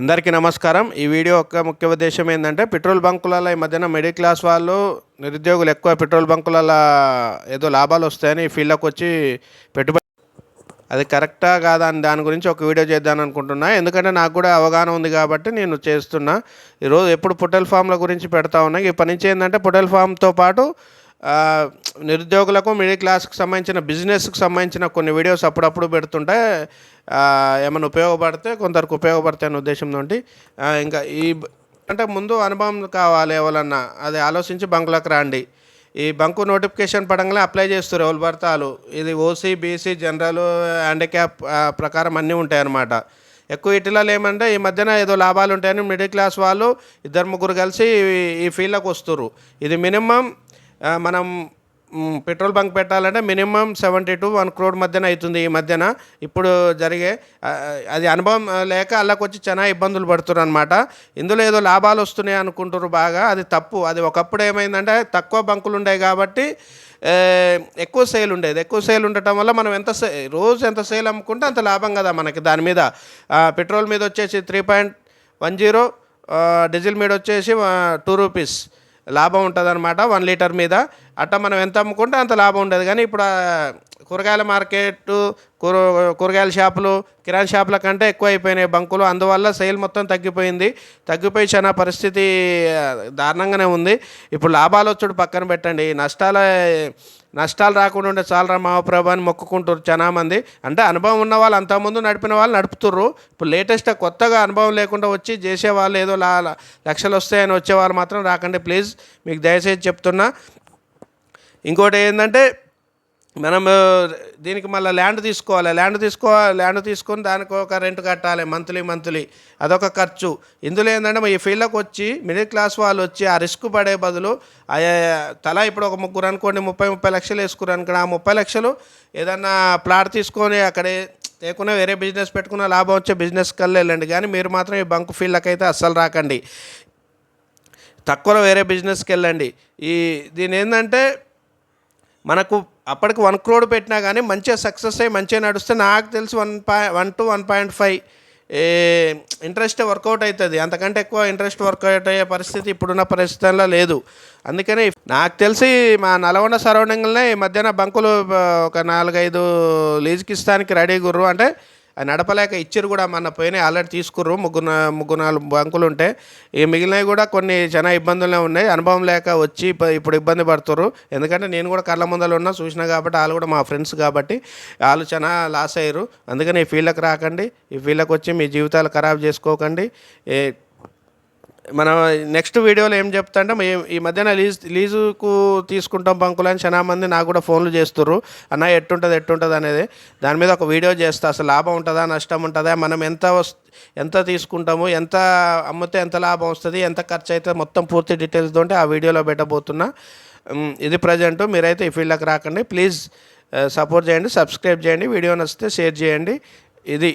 అందరికీ నమస్కారం. ఈ వీడియో యొక్క ముఖ్య ఉద్దేశం ఏంటంటే పెట్రోల్ బంకులలో ఈ మధ్యన మిడిల్ క్లాస్ వాళ్ళు నిరుద్యోగులు ఎక్కువ పెట్రోల్ బంకులలో ఏదో లాభాలు వస్తాయని ఈ ఫీల్డ్లోకి వచ్చి పెట్టుబడి అది కరెక్టా కాదా అని దాని గురించి ఒక వీడియో చేద్దాం అనుకుంటున్నా. ఎందుకంటే నాకు కూడా అవగాహన ఉంది కాబట్టి నేను చేస్తున్నా. ఈరోజు ఎప్పుడు పొటల్ ఫామ్ల గురించి పెడతా ఉన్నా. ఈ పని నుంచి ఏంటంటే పొటల్ ఫామ్తో పాటు నిరుద్యోగులకు మిడిల్ క్లాస్కి సంబంధించిన బిజినెస్కి సంబంధించిన కొన్ని వీడియోస్ అప్పుడప్పుడు పెడుతుంటే ఏమైనా ఉపయోగపడితే కొందరికి ఉపయోగపడతాయి అనే ఉద్దేశంతో ఇంకా ఈ అంటే ముందు అనుభవం కావాలి ఎవరన్నా అది ఆలోచించి బంకులకు రండి. ఈ బంకు నోటిఫికేషన్ పడంగానే అప్లై చేస్తారు ఎవరు పడితే ఇది ఓసీ బీసీ జనరల్ హ్యాండిక్యాప్ ప్రకారం అన్నీ ఉంటాయి అన్నమాట ఎక్కువ ఇటీలలో ఏమంటే ఈ మధ్యన ఏదో లాభాలు ఉంటాయని మిడిల్ క్లాస్ వాళ్ళు ఇద్దరు ముగ్గురు కలిసి ఈ- ఫీల్డ్లోకి వస్తారు ఇది మినిమం మనం పెట్రోల్ బంక్ పెట్టాలంటే minimum seventy to one crore మధ్యన అవుతుంది ఈ మధ్యన. ఇప్పుడు జరిగే అది అనుభవం లేక అల్లకొచ్చి చాలా ఇబ్బందులు పడుతున్నారు అనమాట ఇందులో ఏదో లాభాలు వస్తున్నాయి అనుకుంటారు బాగా. అది తప్పు. అది ఒకప్పుడు ఏమైందంటే తక్కువ బంకులు ఉండేవి కాబట్టి ఎక్కువ సేల్ ఉండేది. ఎక్కువ సేల్ ఉండటం వల్ల మనం ఎంత సే రోజు ఎంత సేల్ అమ్ముకుంటే అంత లాభం కదా మనకి దాని మీద. పెట్రోల్ మీద వచ్చేసి three point one zero diesel మీద వచ్చేసి టూ రూపీస్. లాభం ఉంటుంది అనమాట వన్ లీటర్ మీద అట్లా మనం ఎంత అమ్ముకుంటే అంత లాభం ఉండదు. కానీ ఇప్పుడు కూరగాయల మార్కెట్ కూర కూరగాయల షాపులు కిరాణా షాపుల కంటే ఎక్కువ అయిపోయినాయి బంకులు. అందువల్ల సేల్ మొత్తం తగ్గిపోయింది. తగ్గిపోయి చాలా పరిస్థితి దారుణంగానే ఉంది. ఇప్పుడు లాభాలు వచ్చుడు పక్కన పెట్టండి. నష్టాల నష్టాలు రాకుండా ఉండే చాలరా మహాప్రభు అని మొక్కుకుంటారు చాలా మంది అంటే అనుభవం ఉన్న వాళ్ళు అంతకుముందు నడిపిన వాళ్ళు నడుపుతుర్రు. ఇప్పుడు లేటెస్ట్ కొత్తగా అనుభవం లేకుండా వచ్చి చేసే వాళ్ళు ఏదో లా లక్షలు వస్తాయని వచ్చే వాళ్ళు మాత్రం రాకండి. ప్లీజ్ మీకు దయచేసి చెప్తున్నా. ఇంకోటి ఏంటంటే మనం దీనికి మళ్ళీ ల్యాండ్ తీసుకోవాలి. ల్యాండ్ తీసుకో ల్యాండ్ తీసుకొని దానికి ఒక రెంట్ కట్టాలి మంత్లీ మంత్లీ. అదొక ఖర్చు. ఇందులో ఏంటంటే ఈ ఫీల్డ్కి వచ్చి మిడిల్ క్లాస్ వాళ్ళు వచ్చి ఆ రిస్క్ పడే బదులు తలా ఇప్పుడు ఒక ముగ్గురు అనుకోండి ముప్పై ముప్పై లక్షలు వేసుకున్నారు అనుకోండి ఆ ముప్పై లక్షలు ఏదన్నా ప్లాట్ తీసుకొని అక్కడే లేకున్నా వేరే బిజినెస్ పెట్టుకున్న లాభం వచ్చే బిజినెస్ కల్లా వెళ్ళండి. కానీ మీరు మాత్రం ఈ బంక్ ఫీల్డ్కి అయితే అస్సలు రాకండి. తక్కువలో వేరే బిజినెస్కి వెళ్ళండి. ఈ దీని ఏంటంటే మనకు అప్పటికి వన్ క్రోడ్ పెట్టినా కానీ మంచిగా సక్సెస్ అయ్యి మంచిగా నడుస్తే నాకు తెలిసి వన్ పాయి one to one point five interest work out అవుతుంది. అంతకంటే ఎక్కువ ఇంట్రెస్ట్ వర్కౌట్ అయ్యే పరిస్థితి ఇప్పుడున్న పరిస్థితుల్లో లేదు. అందుకని నాకు తెలిసి మా నల్గొండ సరౌండింగ్లోనే ఈ మధ్యాహ్న బంకులు ఒక నాలుగైదు లీజుకి ఇస్తానికి రెడీ గుర్రు. అంటే నడపలేక ఇచ్చిరు కూడా మన పోయినాయి ఆల్రెడీ తీసుకుర్రు. ముగ్గురు ముగ్గురు నాలుగు బంకులు ఉంటే. ఈ మిగిలినవి కూడా కొన్ని చాలా ఇబ్బందులే ఉన్నాయి. అనుభవం లేక వచ్చి ఇప్పుడు ఇబ్బంది పడుతున్నారు ఎందుకంటే నేను కూడా కళ్ళ ముందలు ఉన్నా చూసినా కాబట్టి వాళ్ళు కూడా మా ఫ్రెండ్స్ కాబట్టి వాళ్ళు చాలా లాస్ అయ్యారు. అందుకని ఈ ఫీల్డ్కి రాకండి. ఈ ఫీల్డ్కి వచ్చి మీ జీవితాలు ఖరాబ్ చేసుకోకండి. ఏ మనం నెక్స్ట్ వీడియోలో ఏం చెప్తా అంటే మేము ఈ మధ్యన లీజ్ లీజుకు తీసుకుంటాం బంకులు అని చాలా మంది నాకు కూడా ఫోన్లు చేస్తుర్రు. అన్న ఎట్టుంటుంది ఎట్టుంటుంది అనేది. దాని మీద ఒక వీడియో చేస్తా. అసలు లాభం ఉంటుందా నష్టం ఉంటుందా మనం ఎంత ఎంత తీసుకుంటాము ఎంత అమ్మితే ఎంత లాభం వస్తుంది ఎంత ఖర్చు అయితే మొత్తం పూర్తి డీటెయిల్స్ తోటి ఆ వీడియోలో పెట్టబోతున్నా. ఇది ప్రజెంట్. మీరైతే ఈ ఫీల్డ్కి రాకండి. ప్లీజ్ సపోర్ట్ చేయండి సబ్స్క్రైబ్ చేయండి. వీడియో నచ్చితే షేర్ చేయండి. ఇది